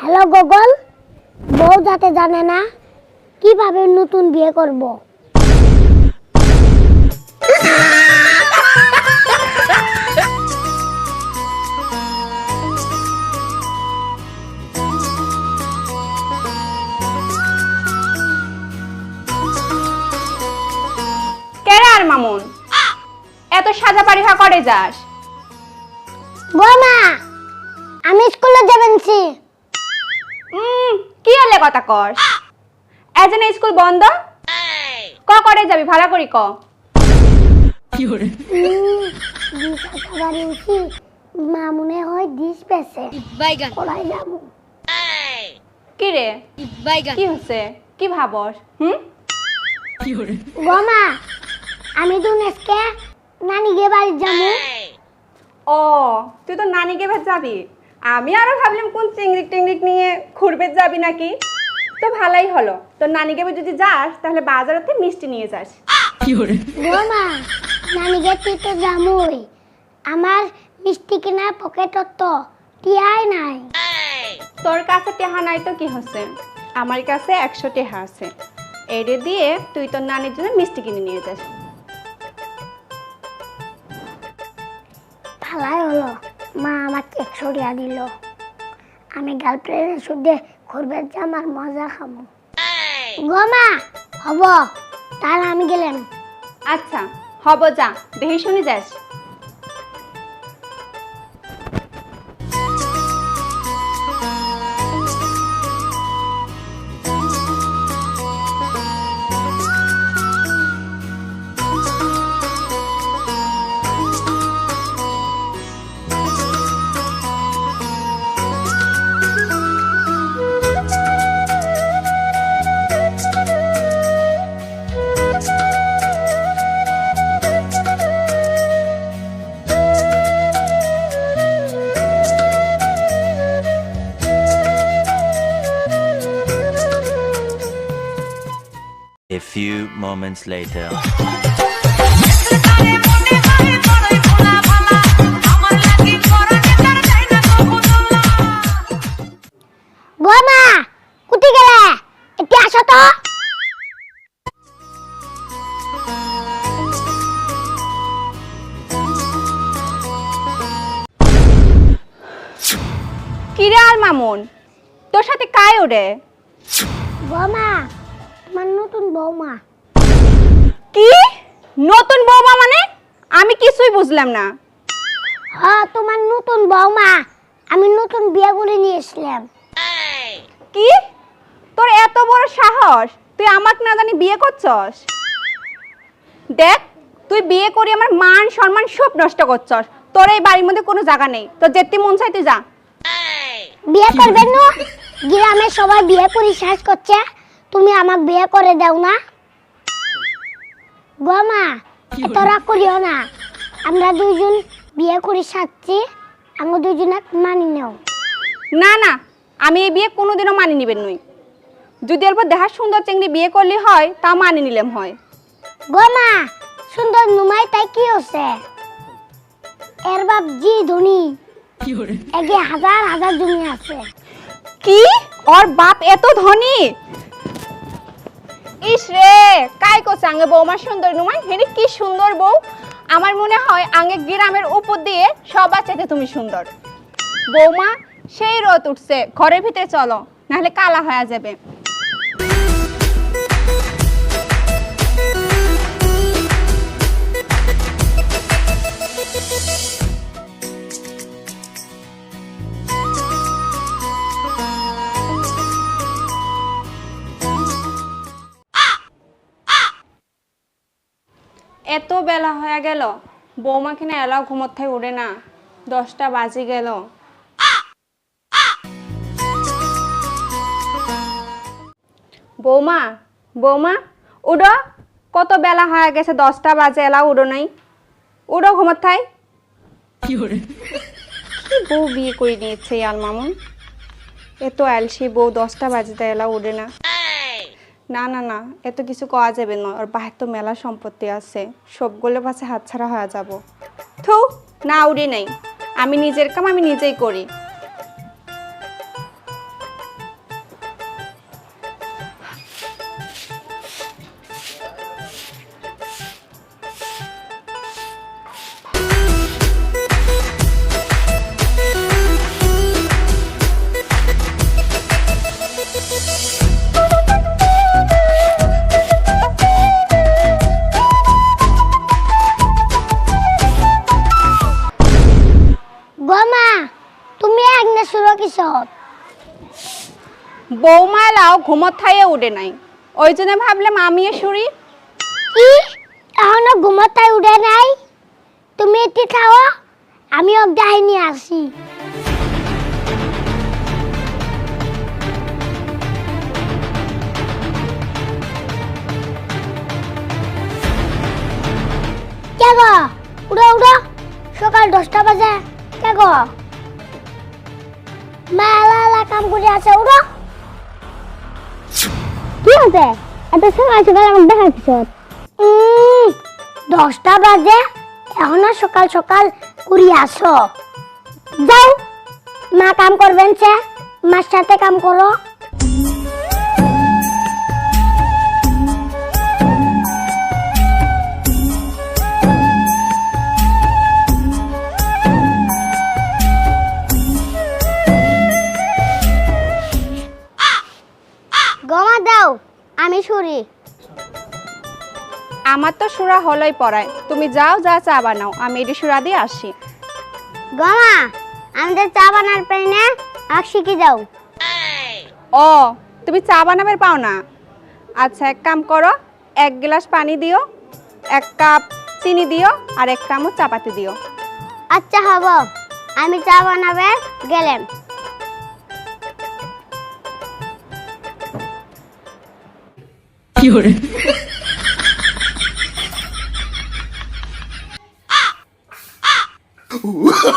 Hello Google বউ যাতে জানে না কীভাবে নতুন বিয়ে করব। মামুন? এত সাজা পারিহা করে যাস? বৌমা আমি স্কুলে যাবেনছি উম, কি হলে কথা কর? এজ স্কুল বন্ধ? ক করে যাবি? ভাড়া করি ক। মা মনে হয় ডিশ পেছে বাইগান ওরাই যাব। কি রে? বাইগান কি হচ্ছে? কি ভাবস? হুম? বৌমা আমি তো নেসকে নানি গে বাড়ি যাব। ও তুই তো নানিকে ভেজ যাবি? আমি আরও ভাবলাম কোন চিংড়ি টিংড়িক নিয়ে ঘুরবে যাবি নাকি? তো ভালোই হলো। তো নানিকে যদি যাস তাহলে বাজারতে মিষ্টি নিয়ে যাস। বৌমা নানি গে তুই তো যামই আমার মিষ্টি কিনা পকেটত তো টিয়াই নাই। তোর কাছে টেহা নাই তো কি হচ্ছে? আমার কাছে একশো টেহা আছে। এড়ে দিয়ে তুই তোর নানির জন্য মিষ্টি কিনে নিয়ে যাস। ভালাই হলো। মা আমাকে একশো টাকা দিল। আমি গার্লফ্রেন্ডের সুদে ঘুরবে যাম আর মজা খাব গো মা, হব। তাহলে আমি গেলাম। আচ্ছা হব যা বেশি শুনে যাস। A few moments later. গো মা কুটি গেলে? এতিয়া আসো তো। কিরে আর মামুন তোর সাথে কায় ওরে গো মা তোমার নতুন বৌমা। কি? নতুন বৌমা মানে? আমি কিছুই বুঝলাম না। হ তোমার নতুন বৌমা। আমি নতুন বিয়ে করে নিয়ে এসলাম কি? তোর এত বড় সাহস? তুই আমাকে না জানি বিয়ে করছস? দেখ তুই বিয়ে করে আমার মান সম্মান সব নষ্ট করছস। তোর এই বাড়ির মধ্যে কোনো জায়গা নেই। তোর যেতে মন চাই তুই যা। বিয়ে করবেন না? গ্রামে সবাই বিয়ে করে শেষ করছে। তুমি আমাকে বিয়ে করে দাও না। গো মা এত রাগ করিও না। আমরা দুইজন বিয়ে করে সাজছি আমরা দুইজনে মানি নেও। না না আমি এই বিয়ে কোনোদিনও মানি নিবেন নই। যদি অল্প দেখার সুন্দর চেংড়ি বিয়ে করলে হয় তা মানি নিলাম হয়। গো মা সুন্দর নুমাই তাই কি হচ্ছে এর বাপ জি ধনী। এগে হাজার হাজার জমি আছে। কি? ওর বাপ এত ধনী? ইস রে, কাই কোছে আঙ্গে বৌমা সুন্দর নুমাই হেরি কি সুন্দর বউ? আমার মনে হয় আঙ্গে গ্রামের উপর দিয়ে সবার চাইতে তুমি সুন্দর। বৌমা, সেই রথ উঠছে, ঘরের ভিতরে চলো, নাহলে কালা হয়ে যাবে। বেলা হয়ে গেল। বৌমা কিনা এলাও ঘুমোর থেকে উঠে না। দশটা বাজে গেল। বৌমা বৌমা উডো কত বেলা হয়ে গেছে দশটা বাজে এলাও উডো নাই। উডো ঘুমোর থাই কি বউ বিয়ে করে নিয়েছে ইয়ার মামুন। এত আলসি বউ দশটা বাজে এলা উঠে না। না না না, এত কিছু কওয়া যাবে না, ওর বাহির তো মেলা সম্পত্তি আছে সবগুলো পাশে হাতছাড়া হয়ে যাব। থু, না, উড়ি নাই। আমি নিজের কাম আমি নিজেই করি। বৌমা তুমি একনে সুরো কিসব বৌমা লাও ঘুমত থাইয়ে উঠে নাই। ওই জন্য ভাবলাম আমি সুরি কি? এখন ঘুমত থাই উড়ে নাই? তুমি এটি খাও আমি অজ্ঞাহিনী আসি। কেন উড়ো উড়ো সকাল দশটা বাজে। কে কাম করে আছে উড়ো কি এত সকাল দশটা বাজে, এখনও সকাল সকাল কুড়ি আসো। যাও, মা কাম করবেন সে, মার সাথে কাম করো। আমার তো সুরা হলই পড়ায়। তুমি যাও যা চা বানাও। আমি এটি সুরা দিয়ে আসি গমা আমাদের চা বানার পারি না আর শিখে যাও ও তুমি চা বানাবার পাও না? আচ্ছা এক কাম করো এক গ্লাস পানি দিও এক কাপ চিনি দিও আর এক চামচ চাপাতি দিও। আচ্ছা হব। আমি চা বানাবে গেলাম।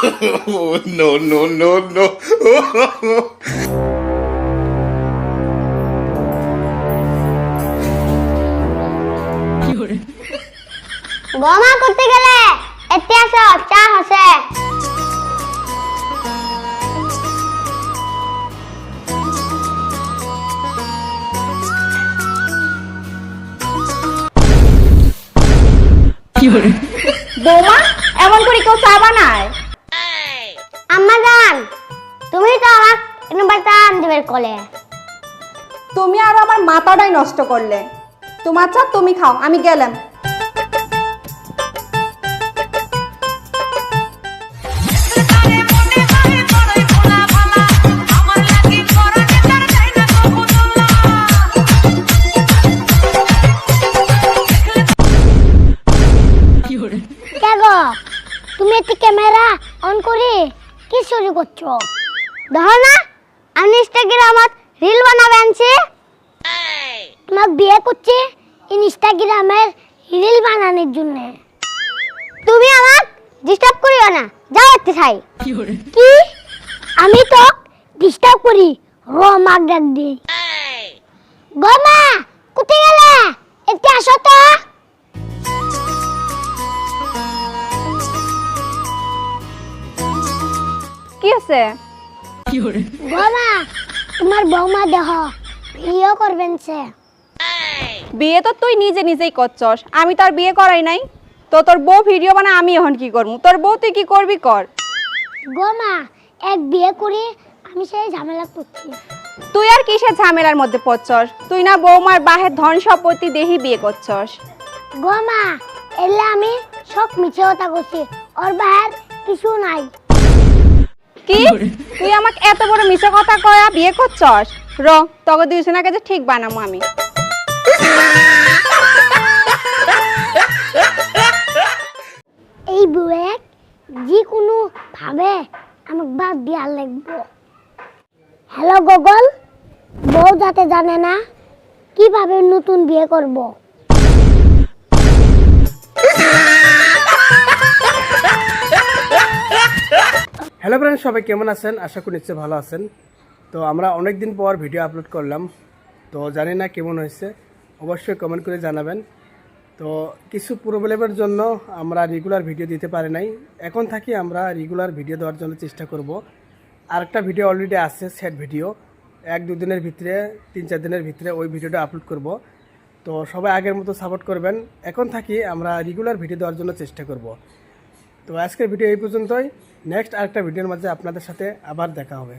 Oh, no, no, no, no. গমা করতে গেলে এতে আসো চা হসে বৌমা এমন করে কেউ চা বানায়? বের করলে তুমি আরও আমার মাথাটাই নষ্ট করলে। তোমার চা তুমি খাও আমি গেলাম। কে গো? তুমি এতে ক্যামেরা অন করে কি শুরু করছ? দেখো না। আমি ইনস্টাগ্রামত রিল বানাবে আনছি। তোমার বিয়ে করছে ইনস্টাগ্রামের রিল বানানোর জন্য। তুমি আমাক ডিস্টার্ব করিও না। যাও একটু ছাই কি আমি তো ডিস্টার্ব করি। র মাক ডাক দি গমা কোথায় গেলে? একটু আসো তো। কি আছে বাবা তোমার বৌমা দেহ প্রিয় করবেন সে। বিয়ে তো তুই নিজে নিজেই করছস আমি তো আর বিয়ে করাই নাই। তো তোর বউ ভিডিও বানা আমি এখন কি করব তোর বউ তুই কি করবি কর। গোমা এক বিয়ে করে আমি সেই ঝামেলা করছি। তুই আর কিসের ঝামেলার মধ্যে পড়ছস? তুই না বৌমার বাহের ধন সম্পত্তি দেহি বিয়ে করছস। গোমা এলে আমি সব মিছে কথা করছি ওর বাহের কিছু নাই। কি? তুই আমাকে এত বড় মিছে কথা কয়া বিয়ে করছস? র তবে দুইজনাকে যে ঠিক বানাবো আমি। এই বুয়েক যে কোনো ভাবে আমাকে বাদ দিয়া লাগবো। হ্যালো গুগল, বউ যাতে জানে না, কীভাবে নতুন বিয়ে করব? হ্যালো ফ্রেন্ড সবাই কেমন আছেন? আশা করি নিশ্চয়ই ভালো আছেন। তো আমরা অনেক দিন পর ভিডিও আপলোড করলাম। তো জানি না কেমন হয়েছে। অবশ্যই কমেন্ট করে জানাবেন। তো কিছু প্রবলেমের জন্য আমরা রেগুলার ভিডিও দিতে পারি নাই। এখন থাকি আমরা রেগুলার ভিডিও দেওয়ার জন্য চেষ্টা করব। আরেকটা ভিডিও অলরেডি আছে সেট ভিডিও এক, দু দিনের ভিতরে, তিন, চার দিনের ভিতরে ওই ভিডিওটা আপলোড করব। তো সবাই আগের মতো সাপোর্ট করবেন। এখন থাকি আমরা রেগুলার ভিডিও দেওয়ার জন্য চেষ্টা করব। তো আজকের ভিডিও এই পর্যন্তই। নেক্সট আরেকটা ভিডিওর মাঝে আপনাদের সাথে আবার দেখা হবে।